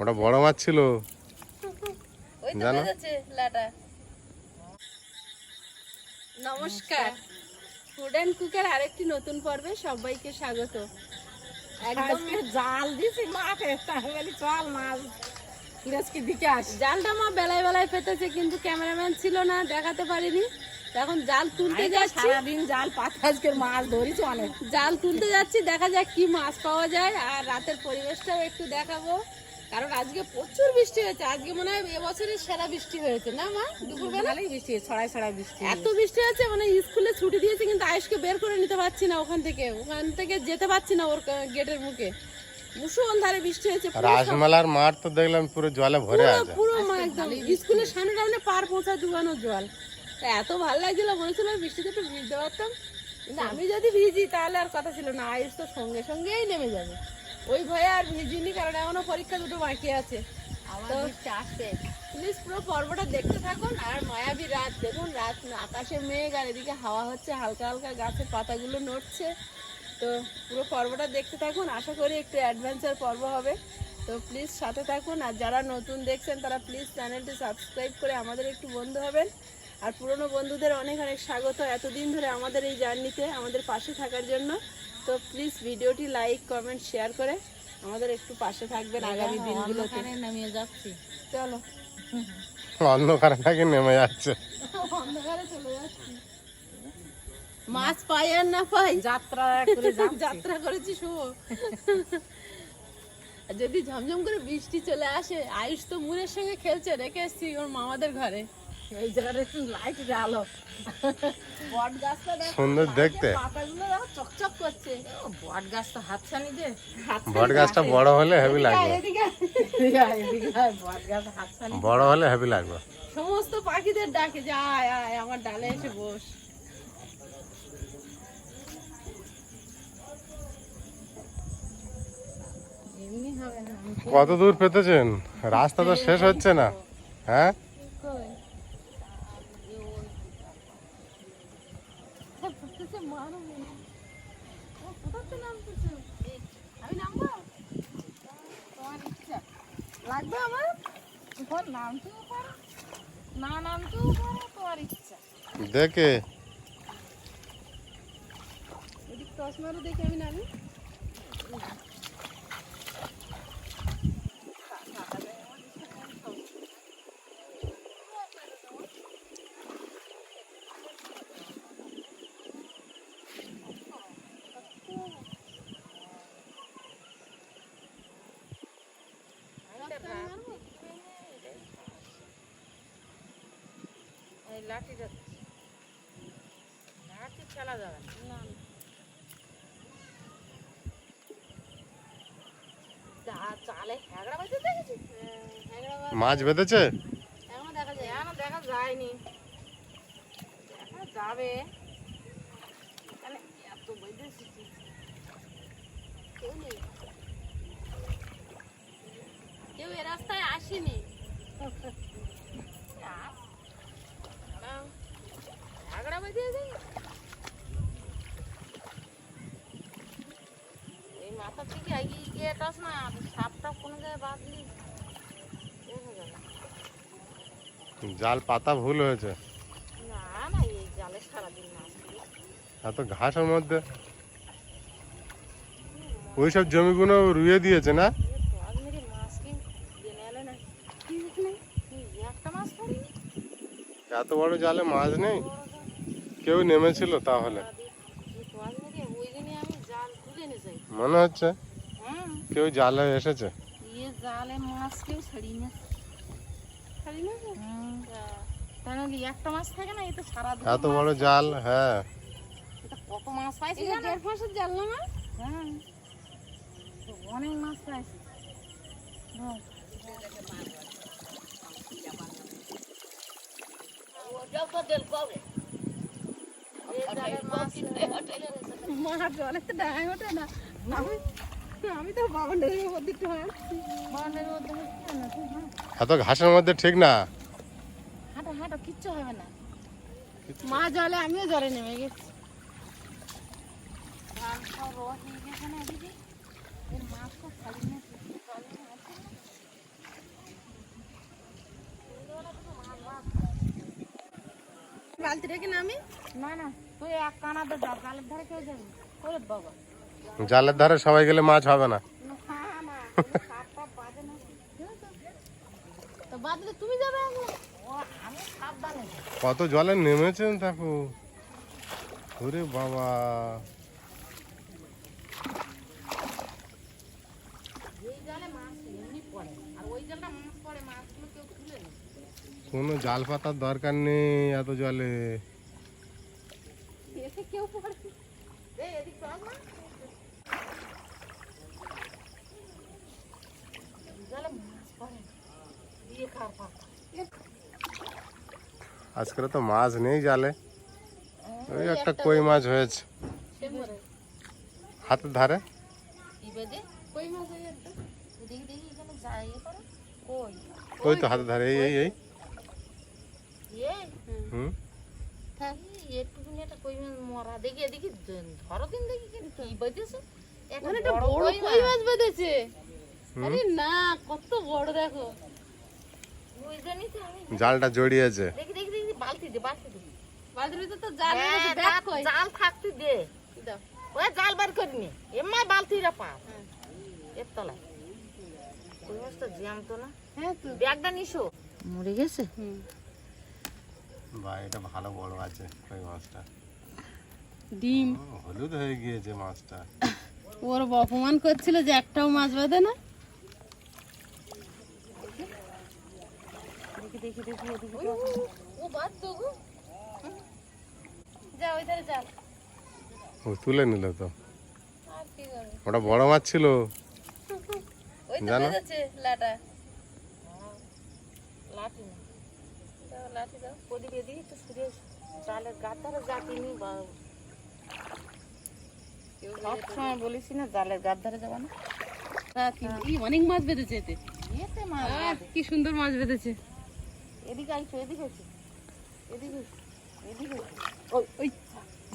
ওটা বড় মাছ ছিল। জানো? নমস্কার। ফুড অ্যান্ড কুকের আরেকটি নতুন পর্বে সবাইকে স্বাগত। আজকে জাল দিছি মাঠে চল মাছ আজকে দিকে আসি। জালটা মা বেলায় বেলায় পেতেছে কিন্তু ক্যামেরাম্যান ছিল না দেখাতে পারিনি। এখন জাল তুলতে যাচ্ছি। সারাদিন জাল পাতা আজকে মাছ ধরেছি অনেক। জাল তুলতে যাচ্ছি দেখা যাক কি মাছ পাওয়া যায়। আর রাতের পরিবেশটাও একটু দেখাবো। কারণ আজকে প্রচুর বৃষ্টি হয়েছে। আজকে মনে হয় এবছরের সেরা বৃষ্টি হয়েছে। না মা? দুপুরবেলা? বেলায় বৃষ্টি ছড়াই ছড়াই বৃষ্টি এত বৃষ্টি হয়েছে মানে স্কুলে ছুটি দিয়েছে কিন্তু আয়ুষকে বের করে নিতে পারছি না ওখান থেকে। ওখান থেকে যেতে পারছি না ওর গেটের মুখে। মুসুল ধারে বৃষ্টি হয়েছে পুরো রাজমালার মাঠ তো দেখলাম পুরো জলে ভরে পুরো আছে। পুরো মা একদম। স্কুলের সামনে টামনে পার পৌঁছা ডুবানো জল। তা এত ভালো লাগছিল মনে হচ্ছিল বৃষ্টিতে একটু ভিজতে পারতাম। কিন্তু আমি যদি ভিজি তাহলে আর কথা ছিল না আয়ুষ তো সঙ্গে সঙ্গেই নেমে যাবে। ওই ভয়ে আর ভিজিনি কারণ এখনও পরীক্ষা দুটো বাকি আছে। তো প্লিজ পুরো পর্বটা দেখতে থাকুন আর মায়াবী রাত দেখুন রাত আকাশে মেঘ আর এদিকে হাওয়া হচ্ছে হালকা হালকা গাছের পাতাগুলো নড়ছে। তো পুরো পর্বটা দেখতে থাকুন আশা করি একটু অ্যাডভেঞ্চার পর্ব হবে। তো প্লিজ সাথে থাকুন আর যারা নতুন দেখছেন তারা প্লিজ চ্যানেলটি সাবস্ক্রাইব করে আমাদের একটু বন্ধু হবেন। আর পুরনো বন্ধুদের অনেক অনেক স্বাগত এতদিন ধরে আমাদের এই জার্নিতে আমাদের পাশে থাকার জন্য। তো প্লিজ ভিডিওটি লাইক কমেন্ট শেয়ার করে আমাদের একটু পাশে থাকবেন আগামী দিনগুলোতে। নামিয়ে যাচ্ছি। চলো। অন্ধকারে নাকি নেমে যাচ্ছে। অন্ধকারে চলে যাচ্ছি। মাছ পাই আর না পাই? যাত্রা করে যাত্রা করেছি শুভ। যদি ঝমঝম করে বৃষ্টি চলে আসে আয়ুষ তো মুরের সঙ্গে খেলছে রেখে এসছি ওর মামাদের ঘরে। এই জায়গাটা একটু লাইট আলো বট গাছটা দেখো সুন্দর দেখতে। পাতাগুলো চকচক করছে। বট গাছ হাতছানি যে বট গাছটা বড় হলে হেভি লাগবে। বড় হলে হেভি লাগবে। সমস্ত পাখিদের ডাকে যে আয় আয় আমার ডালে এসে বস। কত দূর পেতেছেন? রাস্তা তো শেষ হচ্ছে না। হ্যাঁ কই? হ্যাঁ, ফুটতেছে মারো মনে। ও, কোথাতে নামতেছে? আমি নামবো? তোমার ইচ্ছা। লাগবে আমার? তোমার নামতেও পারো না নামতেও পারো তোমার ইচ্ছা দেখে এদিক চশমারও দেখি আমি নামি। এই লাঠিটা লাঠি খেলা যাবে না না, না। চা- চালে হ্যাগড়া বাজতে দেখেছিস? হ্যাঁ, হ্যাগড়া বাজ- মাছ বেঁধেছে? এখনও দেখা যায় এখনও দেখা যায়নি। দেখা যাবে। এত বৈদেশি কেউ নেই। কেউ এ রাস্তায় আসেনি দাঁড়াও। ঝাগড়া বাজিয়েছে এই মাথা থেকে এগিয়ে না সাপটা কোনো জায়গায় বাঁধলি। জাল পাতা ভুল হয়েছে। না না এই জালে সারাদিন মাছ ধরি। এত ঘাসের মধ্যে। ওইসব জমিগুলো রুয়ে দিয়েছে না? এত বড় জালে মাছ নেই। কেউ নেমেছিল তাহলে। মনে হচ্ছে। কেউ জালে এসেছে? ইয়ে জালে মাছ কেউ ছাড়ি না খালি না তাহলে একটা মাছ থাকে না সারা এত বড় জাল হ্যাঁ। এটা কত মাছ পাইছি এই জানো? দেড় মাসের জাল না মা? হ্যাঁ। তো অনেক মাছ পাইছি। মা জলে তো ডাঙায় ওঠে না। আমি তো বাউন্ডারির না এত ঘাসের মধ্যে ঠিক না? হাঁটো হাঁটো কিচ্ছু হবে না আমিও নেমে বালতি রেখে নামি। না না তুই এক কানা তো গালের ধারে কেউ যাবি। বাবা জালের ধারে সবাই গেলে মাছ হবে না। কত জলে নেমেছেন দেখো ওরে বাবা। কোনো জাল পাতার দরকার নেই এত জলে। কেউ পড়ে এই এদিক চল না জালে মাছ পড়ে দিয়ে খাওয়ার পাতা আজকে তো মাছ নেই জালে। ওই একটা কই মাছ হয়েছে। হাতের ধারে? ওই তো হাতের ধারে এই এই এই। হুম? থাকি একটা কই মাছ মরা দেখি এদিকে ধরো দিন দেখি বেঁধেছে একটা একটা বড় বড় কই কই মাছ মাছ বেঁধেছে। হুম। না কত বড় দেখো ওই জন্যই তো আমি জালটা জড়িয়েছে। দেখি দেখি দেখি বালতি দে বালতি দে। বালতির ভিতর তো জাল থাকতে দে। ওই বার করি নে। এমা বালতিরা পা। এর তলায়। কই মাছটা না? হ্যাঁ ব্যাগটা নিশো মরে গেছে? হুম। বা এটা ভালো বড় আছে কই মাছটা। ডিম। হলুদ হয়ে গিয়েছে মাছটা। ওর অপমান করছিল যে একটাও মাছ বাঁধে না। দেখি দেখি দেখি এদিকে ও, বাদ তো গো। যা ওই ধারে যাল ও তুলে নিল তো। আর কি করবে? ওটা বড় মাছ ছিল। ওই তো জানো? লাটা। লাঠি না। লাঠি দাও। ওদিকে এদিকে একটু সরে জালের গাদ্দারে জাতিনি বা বলিস না জালের গাদ্দারে যাবা না। অনেক মাছ বেঁধেছে এতে। কি সুন্দর মাছ বেঁধেছে। এদিকে আইছো এদিকে আইছো এদিকে এদিকে ওই ওই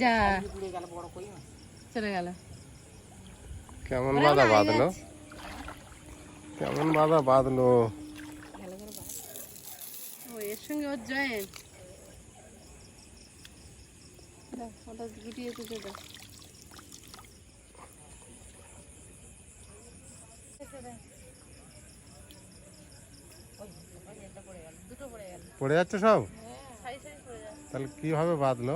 যা ঘুরে গেল বড় কই চলে গেল। কেমন বাধা বাঁধলো? কেমন বাধা বাঁধলো? ও এর সঙ্গে ওর জয়েন্ট ওটা গুটিয়ে দিতে দাও দুটো পড়ে যাচ্ছে সব? যাবে তাহলে কীভাবে বাঁধলো?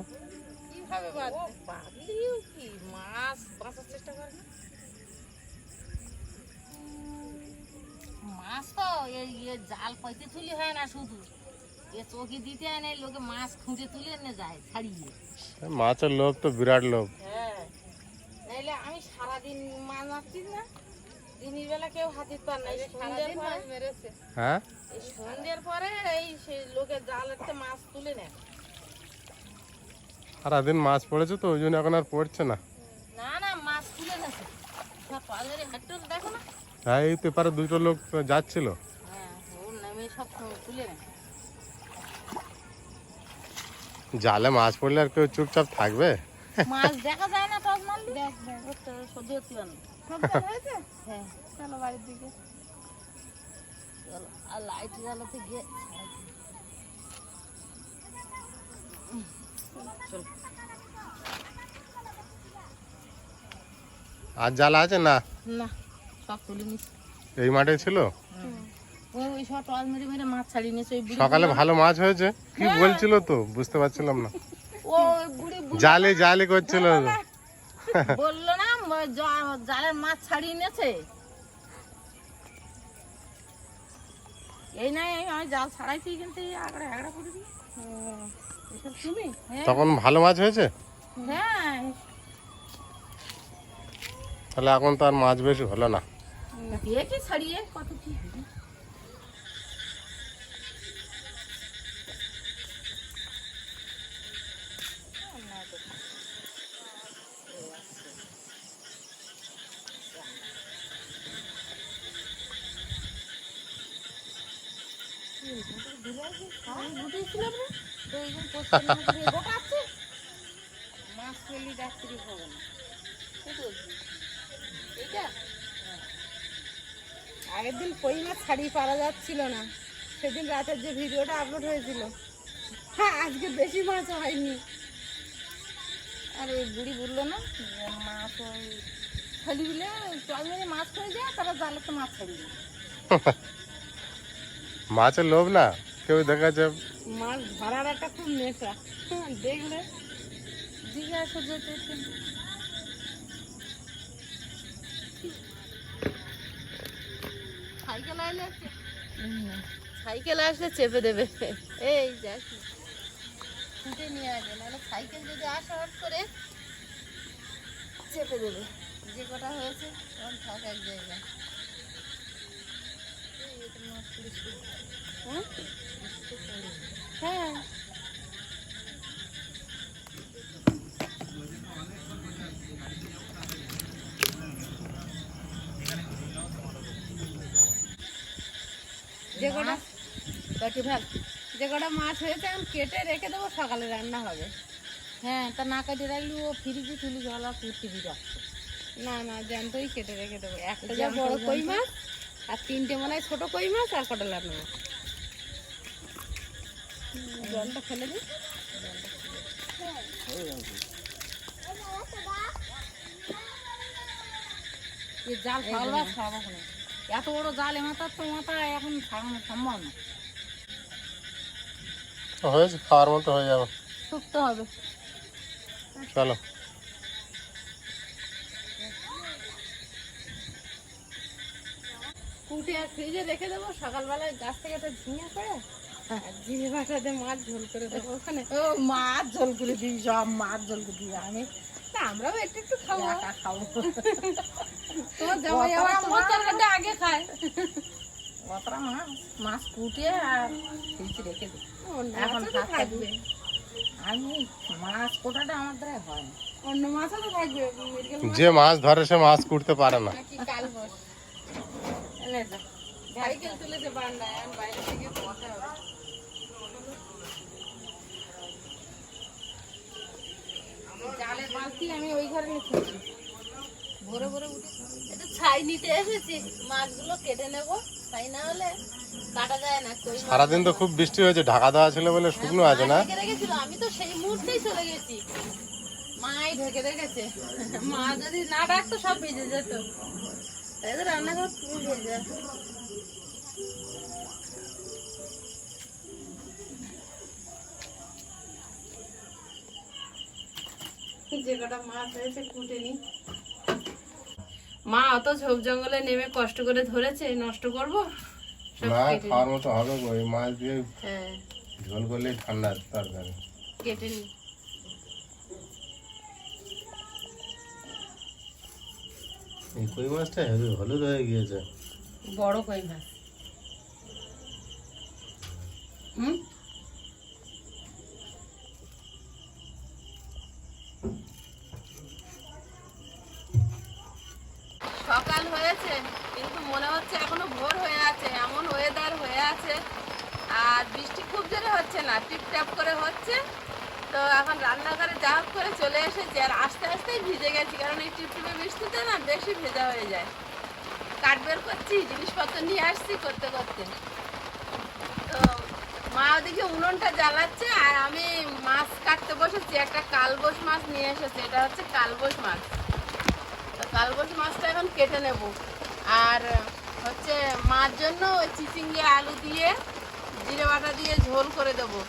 মাছ বাঁচার চেষ্টা করে মাছ তো এই জাল পাইতে তুলি হয় না শুধু। এ চকি দিতে হয় না লোকে মাছ খুঁজে তুলে এনে যায় ছাড়িয়ে। মাছের লোভ তো বিরাট লোভ। হ্যাঁ। নাইলে আমি সারাদিন মাছ মারছি না। দিনের বেলা কেউ পার নাই সন্ধ্যের পরে। মেরেছে। হ্যাঁ? সন্ধ্যের পরে এই সে লোকের জালেতে মাছ তুলে নেয়। সারাদিন মাছ পড়েছে তো ওই জন্য এখন আর পড়ছে না। না না মাছ তুলে নেছে। সব পাজরে হাঁটতে দেখো না। হ্যাঁ এই পেপারে দুটো লোক যাচ্ছিল। হ্যাঁ ও নেমে সব তুলে নেয়। জালে মাছ পড়লে আর কেউ চুপচাপ থাকবে? মাছ দেখা যায় না টস মারলি? হ্যাঁ। চলো বাড়ির দিকে। চলো আর লাইট জ্বালাতে গিয়ে আর জাল আছে না? না সব তুলে নিস এই মাঠে ছিল? সকালে ভালো মাছ হয়েছে? কি বলছিল তো? বুঝতে পারছিলাম না। জালি জালি করছিল। বলল না ম- জালের মাছ ছাড়িয়ে নিয়েছে এই নাই আমি জাল ছাড়াইছি কিন্তু আগড়া আগড়া করে দিই এসব তুমি? হ্যাঁ। তখন ভালো মাছ হয়েছে? হ্যাঁ। তাহলে এখন তো আর মাছ বেশি হলো না। দেখি ছাড়িয়ে কত কি হবে। মাছ ফেলি রাত্রি হবে না এইটা আগের দিন কই মাছ ছাড়িয়ে পারা যাচ্ছিল না সেদিন রাতের যে ভিডিওটা আপলোড হয়েছিল হ্যাঁ আজকে বেশি মাছ হয়নি আর ওই বুড়ি বলল না মাছ ওই ফেলি দিলে জল মেরে মাছ পড়ে যায় তারা জালে তো মাছ দিই মাছের লোভ না? কেউ দেখাচ্ছে মাছ ধরার একটা খুব নেশা। দেখলে জিজ্ঞাসা যেতে সাইকেল আসলে সাইকেল আসলে চেপে দেবে। এই যাস ছুটে নিয়ে আসবে। নাহলে সাইকেল যদি আসে হট করে, চেপে দেবে। যে কটা হয়েছে, তখন থাক এক জায়গায় এই এটা মাছ পরিষ্কার হ্যাঁ যে কটা বাকি ভাগ? যে কটা মাছ হয়েছে এখন কেটে রেখে দেবো সকালে রান্না হবে। হ্যাঁ তা না কাটে রাখলে ও ফ্রিজে তুলে জল আর কুর্তি দিয়ে না না জ্যান্তই কেটে রেখে দেবো। একটা যা বড় কই মাছ? আর তিনটে মনে হয় ছোট কই মাছ আর কটা লাভ মাছ। জলটা ফেলে দিই জাল এত বড় জাল এমাতার তো মাথা এখন ছাড়ানো সম্ভব না। হয়েছে খাওয়ার মতো হয়ে যাবে। শুকতে হবে। চলো। কুটে আর ফ্রিজে রেখে দেবো। সকালবেলায় গাছ থেকে একটা ঝিঙে করে আর ঝিঙে বাটাতে মাছ ঝোল করে দেবো। ওখানে ও মাছ ঝোল করে দিই সব মাছ ঝোল করে দিই আমি তা আমরাও একটু একটু খাব। খাব। তোমার জামাই আবার তোমার তরকারিটা আগে খায়। অতটা মাছ মাছ কুটিয়ে আর ফ্রিজে রেখে দিই অন্য এখন থাকবে। আমি মাছ কোটাটা আমার দ্বারা হয় না। অন্য মাছও তো থাকবে। যে মাছ ধরে সে মাছ কুটতে পারে না। যা বাইরে থেকে হবে। জালের বালতি আমি ওই ঘরে নিচ্ছি ভোরে ভোরে উঠে একটু ছাই নিতে এসেছি মাছগুলো কেটে নেব তাই না হলে কাটা যায় না সারাদিন তো খুব বৃষ্টি হয়েছে ঢাকা দেওয়া ছিল বলে শুকনো আছে না? আমি তো সেই মুহূর্তেই চলে গেছি। মাই ঢেকে রেখেছে। মা যদি না ডাকতো সব ভিজে যেত। যে কটা মাছ হয়েছে কুটে নি। মা অত ঝোপ জঙ্গলে নেমে কষ্ট করে ধরেছে নষ্ট করব? না খাওয়ার মতো হবে গো, মাছ দিয়ে হ্যাঁ। ঝোল করলেই ঠান্ডা তরকারি। কেটে নি। এই কই মাছটা? হেভি হলুদ হয়ে গিয়েছে। বড় কই মাছ? হুম সকাল হয়েছে কিন্তু মনে হচ্ছে এখনও ভোর হয়ে আছে এমন ওয়েদার হয়ে আছে আর বৃষ্টি খুব জোরে হচ্ছে না টিপটাপ করে হচ্ছে তো এখন রান্নাঘরে যা হোক করে চলে এসেছি আর আস্তে আস্তেই ভিজে গেছি কারণ এই টিপটিপে বৃষ্টিতে না বেশি ভেজা হয়ে যায় কাঠ বের করছি জিনিসপত্র নিয়ে আসছি করতে করতে তো মা ওদিকে উনুনটা জ্বালাচ্ছে আর আমি মাছ কাটতে বসেছি একটা কালবোস মাছ নিয়ে এসেছে এটা হচ্ছে কালবোস মাছ তো কালবোস মাছটা এখন কেটে নেব আর হচ্ছে মার জন্য ওই চিচিঙ্গে আলু দিয়ে জিরে বাটা দিয়ে ঝোল করে দেবো।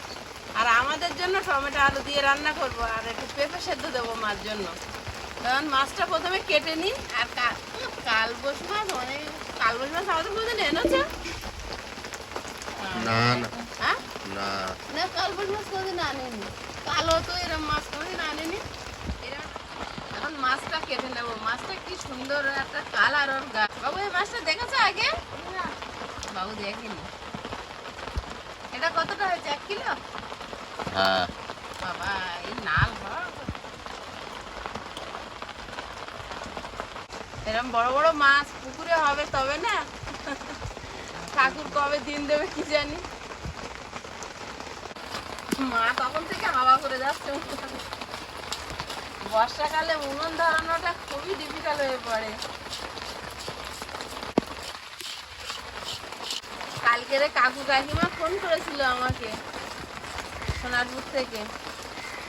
আর আমাদের জন্য টমেটো আলু দিয়ে রান্না করব আর একটু পেঁপে সেদ্ধ দেবো মার জন্য। তখন মাছটা প্রথমে কেটে নিই আর কালবোস মাছ অনেক কালবোস মাছ আমাদের মধ্যে এনেছো? না না। হ্যাঁ? না। না কালবোস মাছ কোনোদিন আনেনি। কালো তো এরকম মাছ কোনোদিন আনেনি। এরম মাছটা কেটে নেব। মাছটা কি সুন্দর একটা কালার ওর গা বাবু এই মাছটা দেখেছ আগে? বাবু দেখিনি। এটা কতটা হয়েছে? এক কিলো? হ্যাঁ। বাবা এই নাল এরকম বড় বড় মাছ পুকুরে হবে তবে না? ঠাকুর কবে দিন দেবে কি জানি? মা তখন থেকে হাওয়া করে যাচ্ছে? বর্ষাকালে উনুন ধরানোটা খুবই ডিফিকাল্ট হয়ে পড়ে। কালকেরে কাকু কাকিমা ফোন করেছিল আমাকে সোনারপুর থেকে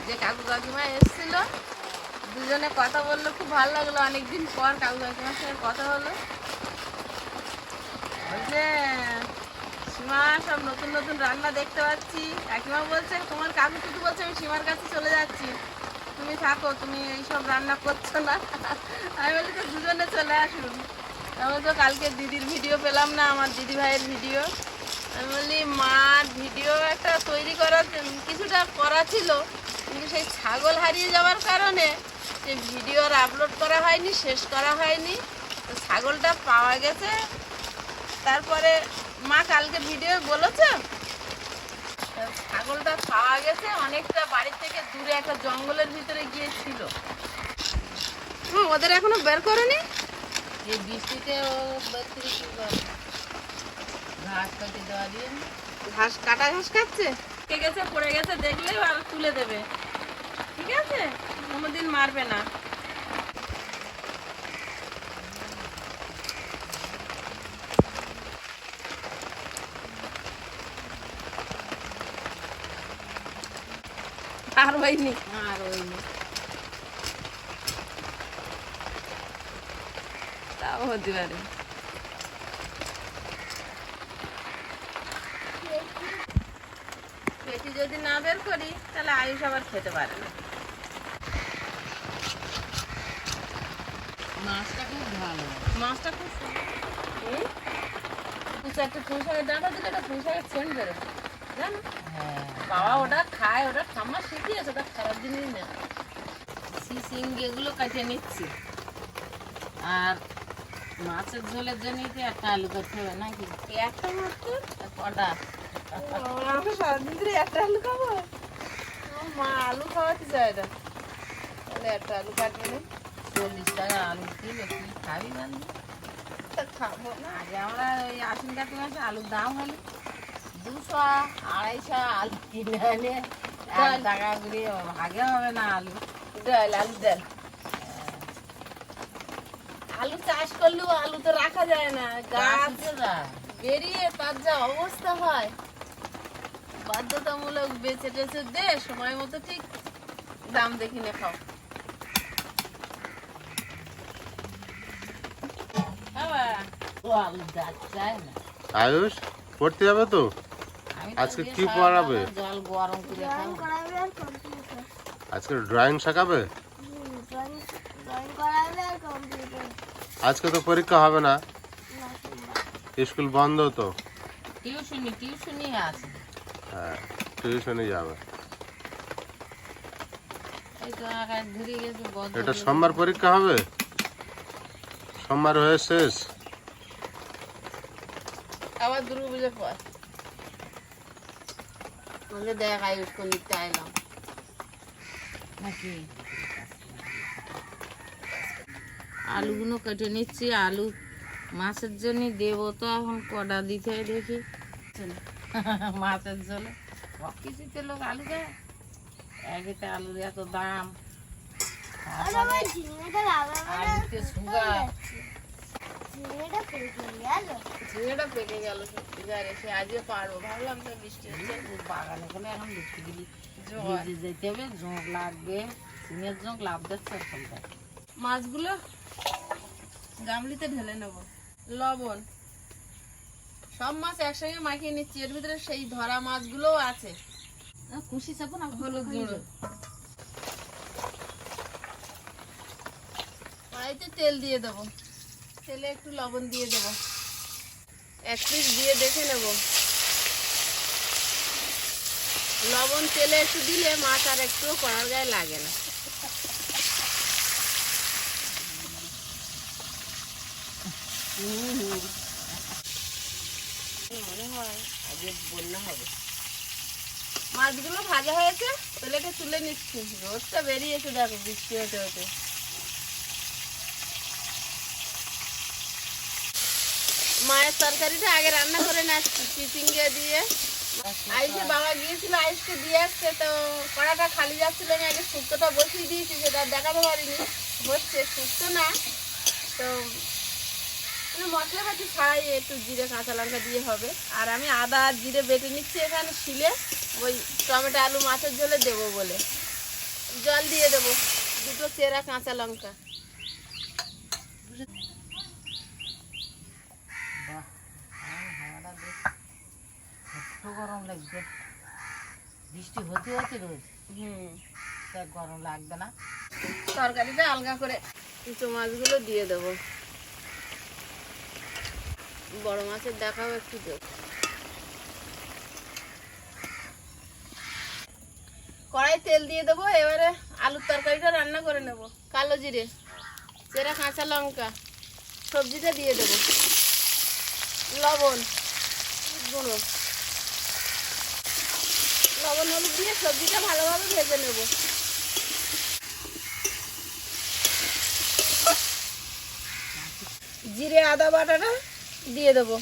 যে কাকু কাকিমা এসেছিল। দুজনে কথা বলল, খুব ভালো লাগল। অনেকদিন পর কাকু কাকিমার সঙ্গে কথা হলো। বলছে, সীমা, সব নতুন নতুন রান্না দেখতে পাচ্ছি। কাকিমা বলছে, তোমার কাকু শুধু বলছে আমি সীমার কাছে চলে যাচ্ছি। তুমি থাকো, তুমি এইসব রান্না করছ না। আমি বলি তো দুজনে চলে আসুন। আমি তো কালকে দিদির ভিডিও পেলাম না, আমার দিদি ভাইয়ের ভিডিও। আমি বলি মার ভিডিও একটা তৈরি করা কিছুটা করা ছিল, কিন্তু সেই ছাগল হারিয়ে যাওয়ার কারণে সেই ভিডিও আপলোড করা হয়নি, শেষ করা হয়নি, তো ছাগলটা পাওয়া গেছে। তারপরে মা কালকে ভিডিও বলেছে ছাগলটা পাওয়া গেছে অনেকটা বাড়ি থেকে দূরে একটা জঙ্গলের ভিতরে গিয়েছিল। ওদের এখনও বের করেনি? এই বৃষ্টিতে ও কি করে? ঘাস কেটে দেওয়া দিয়ে। ঘাস কাটা ঘাস খাচ্ছে? কে গেছে পড়ে গেছে দেখলেই আর তুলে দেবে। ঠিক আছে? কোনোদিন মারবে না। আর হয়নি। আর ওই তাও হতে পারে। পেটি যদি না বের করি তাহলে আয়ুষ আবার খেতে পারে না। মাছটা খুব ভালো। মাছটা খুব সুন্দর। একটা পুঁই শাকের দিলে একটা শাকের সেন্ট বেরোবে জানো? হ্যাঁ। বাবা ওটা খায় ওটা ঠাম্মা শিখিয়েছে ওটা খারাপ জিনিস না সিসিং এগুলো কাটে নিচ্ছি। আর মাছের ঝোলের জন্য তো একটা আলু করতে হবে নাকি? একটা মাত্র? আর কটা? আমি সারাদিন ধরে একটা আলু খাব? মা আলু খাওয়াতে চায় না। তাহলে একটা আলু কাটবে না। চল্লিশ টাকা আলু কিলো কি খাবি বান্ধব তা খাব না। আগে আমরা ওই আশ্বিন কার্তিক মাসে আলুর দাম হলে। দুশো আড়াইশো আলু কিনে আনে। এক টাকা করে ভাগে হবে না আলু। ডাল আলু ডাল আলু চাষ করলেও আলু তো রাখা যায় না। গাছ গাছ বেরিয়ে তার যা অবস্থা হয়। বাধ্যতামূলক বেচে টেচে দে সময় মতো ঠিক দাম দেখি নে খাও। আলু পড়তে যাবে তো? আজকে কি পড়াবে? জল গরম করে করাবে আর কম্পিউটার। আজকে ড্রয়িং শেখাবে? ড্রয়িং ড্রয়িং করাবে আর কম্পিউটার। আজকে তো পরীক্ষা হবে না। স্কুল বন্ধ তো। টিউশনি টিউশনি আছে। হ্যাঁ টিউশনে যাবে। এটা সোমবার পরীক্ষা হবে? সোমবার হয়ে শেষ? আবার দুর্গা পুজোর পর। বলে দেখ আয়ুষ কোন দিকতে আইলাম নাকি আলুগুলো কেটে নিচ্ছি আলু মাছের জন্য দেবো তো এখন কটা দিতে হয় দেখি। মাছের জন্য? কিছুতে লোক আলু দেয়? একেতে আলুর এত দাম। সুগার ঝিঙেটা পড়ে চলে গেল। ঝিঙেটা পেকে গেল সত্যিকার এসে আজকে পারব। ভাবলাম তো বৃষ্টি হচ্ছে। বাগানে কোনো এখন লুচি দিলি। ভিজে যেতে হবে জোঁক লাগবে। সিমের জোঁক লাভ দিচ্ছে এরকমটা মাছগুলো গামলিতে ঢেলে নেব। লবণ। সব মাছ একসঙ্গে মাখিয়ে নিচ্ছি। এর ভিতরে সেই ধরা মাছগুলোও আছে। খুশি চাপো না হলুদ গুঁড়ো। কড়াইতে তেল দিয়ে দেবো। তেলে একটু লবণ দিয়ে দেবো। এক পিস দিয়ে দেখে নেব। লবণ তেলে একটু দিলে মাছ আর একটু কড়ার গায়ে লাগে না। মনে হয় আগে বন্যা হবে। মাছগুলো ভাজা হয়েছে প্লেটে তুলে নিচ্ছি। রোদটা বেরিয়েছে দেখো বৃষ্টি হতে হতে। মায়ের তরকারিটা আগে রান্না করে নাচ্ছি চিচিঙ্গে দিয়ে আইসে বাবা গিয়েছিল আইসকে দিয়ে আসছে তো কড়াটা খালি যাচ্ছিল আমি আগে শুক্তোটা বসিয়ে দিয়েছি, সেটা দেখাতে পারিনি। হচ্ছে শুক্তো না, তো মানে মশলা পাতি ছাড়াই একটু জিরে, কাঁচা লঙ্কা দিয়ে হবে। আর আমি আদা আর জিরে বেটে নিচ্ছি এখানে শিলে, ওই টমেটো, আলু, মাছের ঝোলে দেবো বলে। জল দিয়ে দেবো, দুটো চেরা কাঁচা লঙ্কা বাহ আমার হাওয়াটা বেশ গরম লাগবে বৃষ্টি হতে হতে রোজ হুম। তা গরম লাগবে না। তরকারিটা আলগা করে কুচো মাছগুলো দিয়ে দেবো। বড় মাছের দেখাও একটু দেব কড়াই তেল দিয়ে দেবো এবারে আলুর তরকারিটা রান্না করে নেব। কালো জিরে চেরা কাঁচা লঙ্কা সবজিটা দিয়ে দেবো। লবণ গুঁড়ো। লবণ হলুদ দিয়ে সবজিটা ভালোভাবে ভেজে নেব। জিরে, আদা বাটাটা দিয়ে দেবো।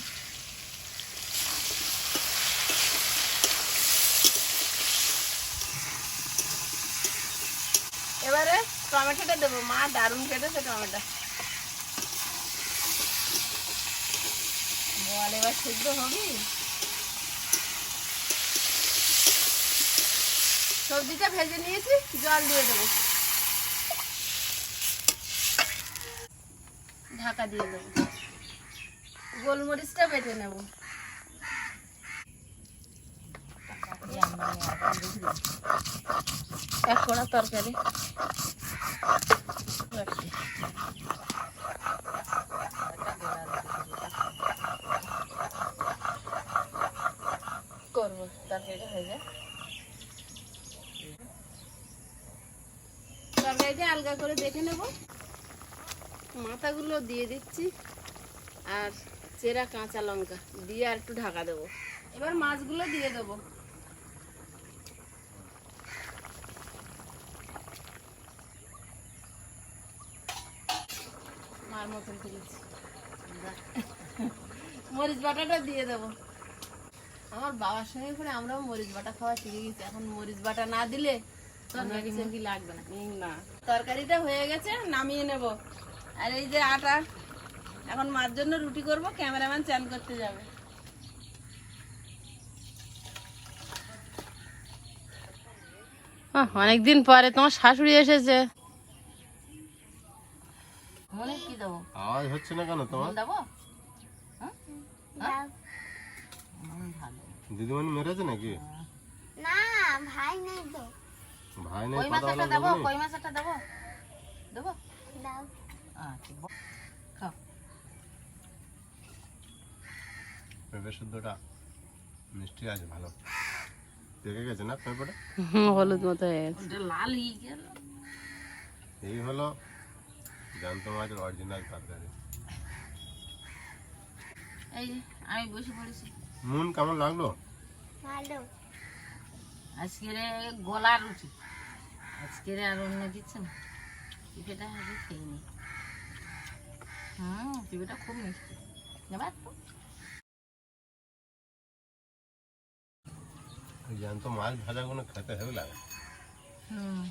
এবারে টমেটোটা দেবো। মা দারুণ কেটেছে টমেটো। বল, এবার সিদ্ধ হবি? সবজিটা ভেজে নিয়েছি, জল দিয়ে দেবো। ঢাকা দিয়ে দেবো। গোলমরিচটা বেটে নেব। এক কড়া তরকারি। করব, তরকারিটা হয়ে যায়। তরকারিটা আলগা করে দেখে নেব। মাথাগুলো দিয়ে দিচ্ছি। আর চেরা কাঁচা লঙ্কা দিয়ে আর একটু ঢাকা দেবো। এবার মাছগুলো দিয়ে দেবো। মার মতন তুলেছি। মরিচ বাটাটা দিয়ে দেবো। আমার বাবার সঙ্গে করে আমরাও মরিচ বাটা খাওয়া শিখে গেছি। এখন মরিচ বাটা না দিলে লাগবে না। না। তরকারিটা হয়ে গেছে নামিয়ে নেব। আর এই যে আটা এখন মার জন্য রুটি করব ক্যামেরাম্যান চান করতে যাবে। অনেকদিন পরে তোমার শাশুড়ি এসেছে। মনে কি দেবো? আওয়াজ হচ্ছে না কেন তোমার? দেবো? দাও। নুন ভালো। দিদিমণি মেরেছে নাকি? না ভাই নেই তো। ভাই নেই কথা বলা দেবো? কই মাছ একটা দেবো? দেবো? দাও। আচ্ছা খাও। পেঁপে শুদ্ধটা মিষ্টি আছে ভালো। পেকে গেছে না পেঁপেটা? হলুদ মতো হয়ে গেছে। লাল হয়ে গেল। এই হলো জ্যান্ত মাছের অরিজিনাল তরকারি। এই আমি বসে পড়েছি। নুন কেমন লাগল? ভালো। আজকের গলা রুটি। আজকের আর অন্য দিচ্ছে না। পিঠেটা আগে খেয়ে নি। হুম পিঠেটা খুব মিষ্টি। নেবা একটু ওই জ্যান্ত মাছ ভাজাগুলো খেতে হেবে লাগে হুম।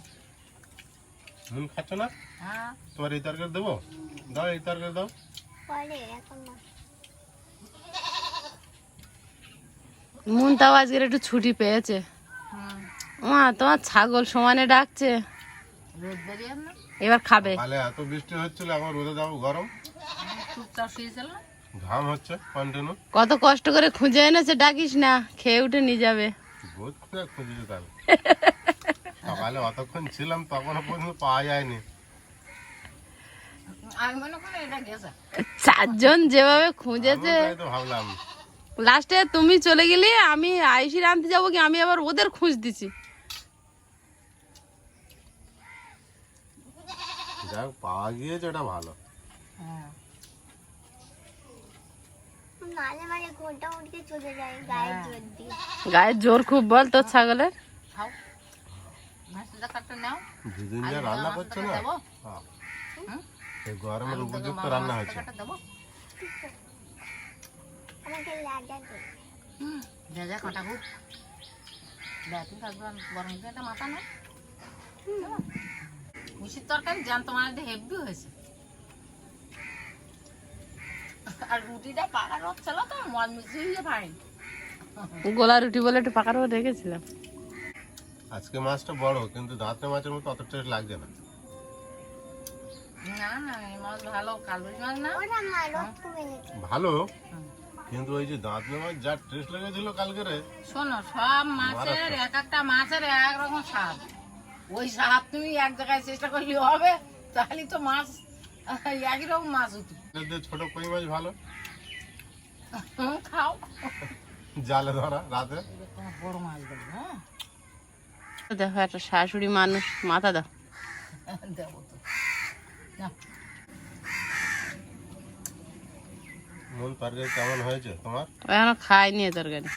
নুন খাচ্ছ না? হ্যাঁ। তোমার এই তরকারি দেবো? দাও এই তরকারি দাও। না। মন তাও আজকের একটু ছুটি পেয়েছে। মা তোমার ছাগল সমানে ডাকছে। রোদ বেরিয়ে না এবার খাবে। কালে এত বৃষ্টি হচ্ছিল এখন রোদে যাব গরম। চুপচাপ শুয়েছিল ঘাম হচ্ছে কন্টিনিউ কত কষ্ট করে খুঁজে এনেছে ডাকিস না খেয়ে উঠে নিয়ে যাবে। বহুত খুঁজে খুঁজেছে তাহলে। সকালে অতক্ষণ ছিলাম তখনও পর্যন্ত পাওয়া যায়নি। আমি মনে করি এটা গেছে। চারজন যেভাবে খুঁজেছে। ভাবলাম। লাস্টে তুমি চলে গেলে আমি আইসির আনতে যাব কি? আমি আবার ওদের খুঁজ দিছি যাই পাওয়া গিয়েছে ওটা ভালো। হ্যাঁ। দিয়ে। গায়ের জোর খুব বল তোর ছাগলের। খাও। মাছটা কাটতে নাও। দুদিন যা রান্না করছে না? হ্যাঁ। গরমের উপযুক্ত রান্না হয়েছে। যা কাটা খুব। ব্যাটিং থাকবে গরম দিয়ে একটা মাথা নেই মুসির তরকারি জানতো মানে হেভি হয়েছে। আর রুটিটা পাকার হচ্ছিল তো মজ মিশিয়ে পাই গোলা রুটি বলে একটু পাকার উপর রেখেছিলাম। আজকে মাছটা বড় কিন্তু দাঁতে মাছের মতো অত টেস্ট লাগছে না। না না এই মাছ ভালো কালবুই মাছ না। ভালো কিন্তু ওই যে দাঁতে মাছ যা টেস্ট লেগেছিল কালকেরে শোনো সব মাছের এক একটা মাছের এক রকম স্বাদ। ওই স্বাদ তুমি এক জায়গায় চেষ্টা করলে হবে তাহলে তো মাছ একই রকম মাছ হতো। ছোট কই মাছ ভালো? খাও। জালে ধরা রাতে? বড় মাছ দেবো হ্যাঁ? দেখো একটা শাশুড়ি মানুষ মাথা দাও। দেবো তো। মন তরকারি কেমন হয়েছে তোমার? এখনও খায়নি তরকারি।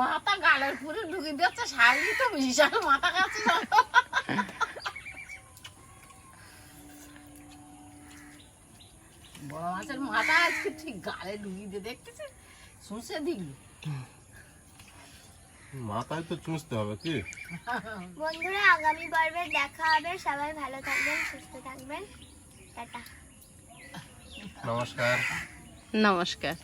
মাথা গালের পুরে ঢুকে দিচ্ছে শাড়ি তো বিশাল মাথা খাচ্ছে না। বড় মাছের মাথা আজকে ঠিক গালে ঢুকিয়ে দিয়ে দেখতেছে। শুনছে দিলি মাথায় তো চুষতে হবে কি? বন্ধুরা আগামী পর্বে দেখা হবে। সবাই ভালো থাকবেন সুস্থ থাকবেন। টাটা। নমস্কার। নমস্কার।